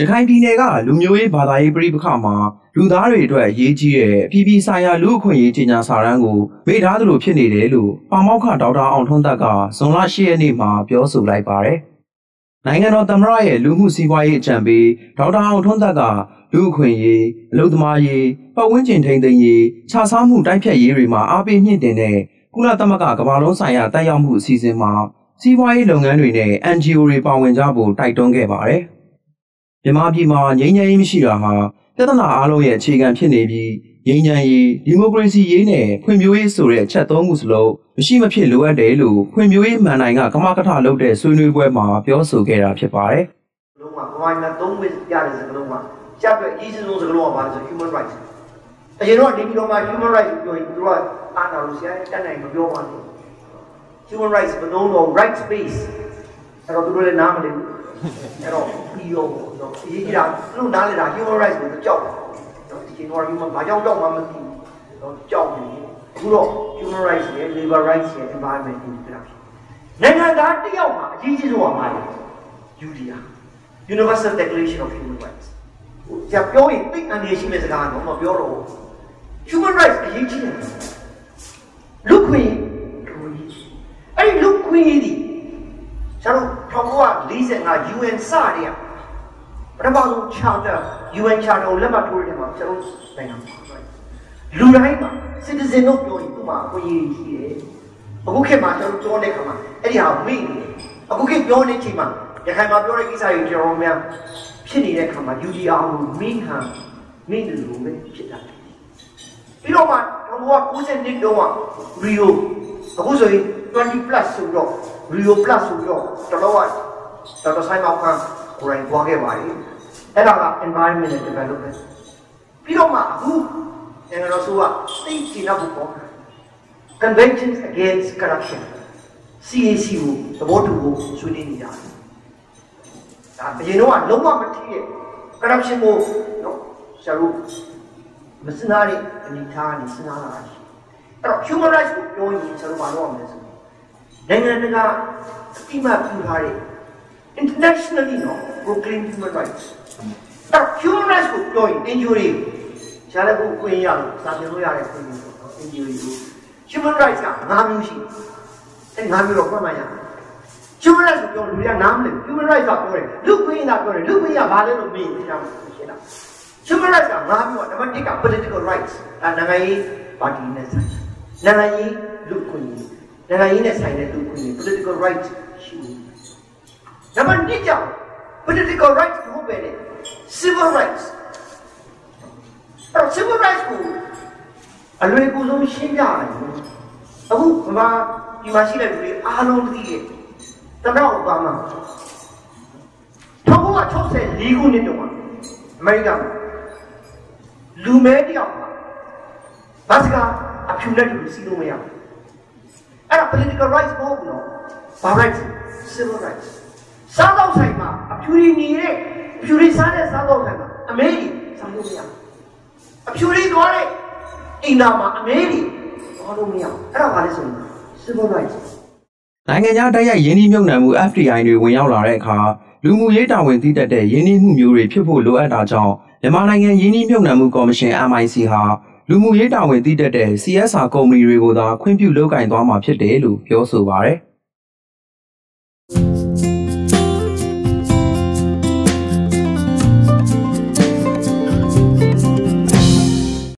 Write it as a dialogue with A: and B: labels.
A: ရခိုင်ပြည်နယ်ကလူမျိုးရေးဘာသာရေးပြည်ပခါမှာလူသားတွေအတွက်အရေးကြီးတဲ့အပြည်ပြည်ဆိုင်ရာလူ့အခွင့်အရေးကြေညာစာတမ်းကိုမေ့ထားသလိုဖြစ်နေတယ်လို့ပါမောက္ခဒေါက်တာအောင်ထွန်းသက်ကဇွန်လ10ရက်နေ့မှာပြောဆိုလိုက်ပါတယ်။နိုင်ငံတော်သမ္မတရဲ့လူမှုစီးပွားရေးအကြံပေးဒေါက်တာအောင်ထွန်းသက်ကလူ့အခွင့်အရေးအလုပ်သမားရေးပတ်ဝန်းကျင်ထိန်းသိမ်းရေးခြားစားမှုတိုက်ဖြတ်ရေးတွေမှာအားပေးမြင့်တင်တဲ့ကုလသမဂ္ဂကမ္ဘာလုံးဆိုင်ရာတက်ရောက်မှုအစီအစဉ်မှာစီးပွားရေးလုပ်ငန်းတွေနဲ့ NGO တွေပါဝင်ကြဖို့တိုက်တွန်းခဲ့ပါတယ်။ မြန်မာပြည်မှာငြိမ်းချမ်းရေးမရှိတာဟာပြဿနာအလုံးရဲ့အခြေခံဖြစ်နေပြီးငြိမ်းချမ်းရေးဒီမိုကရေစီရေးနဲ့ဖွံ့ဖြိုးရေးဆိုတဲ့အချက်သုံးခုစလုံးမရှိမဖြစ်လိုအပ်တယ်လို့ဖွံ့ဖြိုးရေးမှန်နိုင်ကကမကထလုပ်တဲ့ဆွေးနွေးပွဲမှာပြောဆိုခဲ့တာဖြစ်ပါတယ်။
B: လုံးဝဘဝမှာသုံးဝစ်ရတဲ့စကားလုံးမှာချက်ပဲအရေးကြီးဆုံးစကားလုံးကဘာလဲဆို human rights ။အရင်တော့နေပြည်တော်မှာ human rights ပြောရင်သူကအာဏာလို့ဆရာတက်နိုင်မပြောပါဘူး။ human rights ဘယ်လိုတော့ right space အဲ့တော့သူတို့လည်းနားမလည်ဘူး အဲ့တော့ပြီးရောတော့အရေးကြီးတာသူတို့နားလည်တာ human rights ကိုကြောက်တယ်နော်ဒီကျွန်တော် human ဘာကြောင့်ကြောက်မှမသိဘူးတော့ကြောက်နေအခုတော့ human rights ရဲ့ labor rights ရဲ့ environment ကိုပြတာဖြစ်နိုင်ငံသားတယောက်မှာအရေးကြီးဆုံးကဘာလဲ UDR Universal Declaration of Human Rights ဟိုကြာပြောရင်သိအန္တရာယ်ရှိမဲ့စကားတော့မပြောတော့ဘူး human rights အရေးကြီးတယ်လူခွင့်အဲ့ဒီလူခွင့်ဒီကျွန်တော်1945 UN စတဲ့ပထမဆုံး charter UN charter ကိုလက်မှတ်ထိုးတဲ့မှာကျွန်တော်နိုင်ငံလူတိုင်းမှာ citizen တို့ပြောရင်သူ့မှာအခွင့်အရေးရှိတယ်အခုခေတ်မှာကျွန်တော်ပြောတဲ့ခါမှာအဲ့ဒီဟာမိနေတယ်အခုခေတ်ပြောနေချိန်မှာရခိုင်မှာပြောတဲ့ကိစ္စတွေကျွန်တော်များဖြစ်နေတဲ့ခါမှာ UDR ကိုမိဟန်မိနေလို့ပဲဖြစ်တာပြီးတော့မှ1992တုန်းက Rio အခုဆိုရင်20 plus ဆိုတော့ Rio plus ဆိုတော့တော်တော် ကတော်တော်ဆိုင်မောက်ခန်းကိုယ်တိုင်ပွားခဲ့ပါလေအဲ့ဒါက environment and development ပြီးတော့မှအခုနိုင်ငံတော်ဆိုကသိချင်တော့ပေါ့ Conventions Against Corruption CAC ကိုသဘောတူဖို့ဆွေးနွေးနေကြတယ်ဒါအရင်တော့လုံးဝမထီးရဲ့ corruption ကိုနော်ဆရာတို့မစနာတဲ့အနေထားနဲ့စဉ်းစားလာတာအဲ့တော့ human rights ကိုပြောရင်ဆရာတို့မလုပ်အောင်လဲဆိုနိုင်ငံတကာအတိမပြုထားတဲ့ internationally နော် proclaim human rights အဲ့ human rights ကိုပြောရင် injury ရှားလည်းကိုခွင့်ရလို့စာပြန်လို့ရတဲ့ခွင့်မျိုးပေါ့နော် injury ကို human rights က၅မျိုးရှိတယ်အဲ့၅မျိုးတော့မှတ်မှတ်ရမယ် human rights ကိုပြောလူတွေကနားမလည် human rights ကပြောတယ်လူခွင့်ရတာပြောတယ်လူခွင့်ရဘာလဲလို့မေးနေတာရှင်းလား human rights က၅မျိုးကနံပါတ်1က political rights အဲနိုင်ငံရေးပါတီနဲ့ဆိုင်နိုင်ငံရေးလူခွင့်နိုင်ငံရေးနဲ့ဆိုင်တဲ့လူခွင့် political rights ရှိတယ် နံပါတ်2ကြောင့် political rights မဟုတ်ပဲနဲ့ civil rights အဲ့ civil rights ကိုအလွယ်ကူဆုံးရှင်းပြရတယ်အခုဗမာဒီမှာရှိတဲ့လူတွေအားလုံးသိရဲ့သမ္မတအိုဘားမား1964ခုနှစ်တုန်းကအမေရိကန်လူမဲတယောက်ဘာစကအဖြူနဲ့လူစီးလို့မရဘူးအဲ့ဒါ political rights မဟုတ်ဘူးနော်ဘာ rights civil rights စားတော့ဆိုင်မှာအဖြူရည်နေတဲ့ဖြူရည်စားတဲ့စားတော့ဆိုင်မှာအမေကြီးစားလို့မရအဖြူရည်သွားတဲ့အိမ်သားမှာအမေကြီးသွားလို့မရအဲ့ဒါဘာလဲဆိုရင် civil rights
A: နိုင်ငံခြားတိုက်ရိုက်ယင်းနှိမ့်မြုပ်နှံမှု FDI တွေဝင်ရောက်လာတဲ့အခါလူမှုရေးတာဝန်သိတတ်တဲ့ယင်းနှိမ့်မှုမျိုးတွေဖြစ်ဖို့လိုအပ်တာကြောင့်မြန်မာနိုင်ငံယင်းနှိမ့်မြုပ်နှံမှုကော်မရှင် MIC ဟာလူမှုရေးတာဝန်သိတတ်တဲ့ CSR ကုမ္ပဏီတွေကိုသာခွင့်ပြုလုပ်ကင်သွားမှာဖြစ်တယ်လို့ပြောဆိုပါရယ်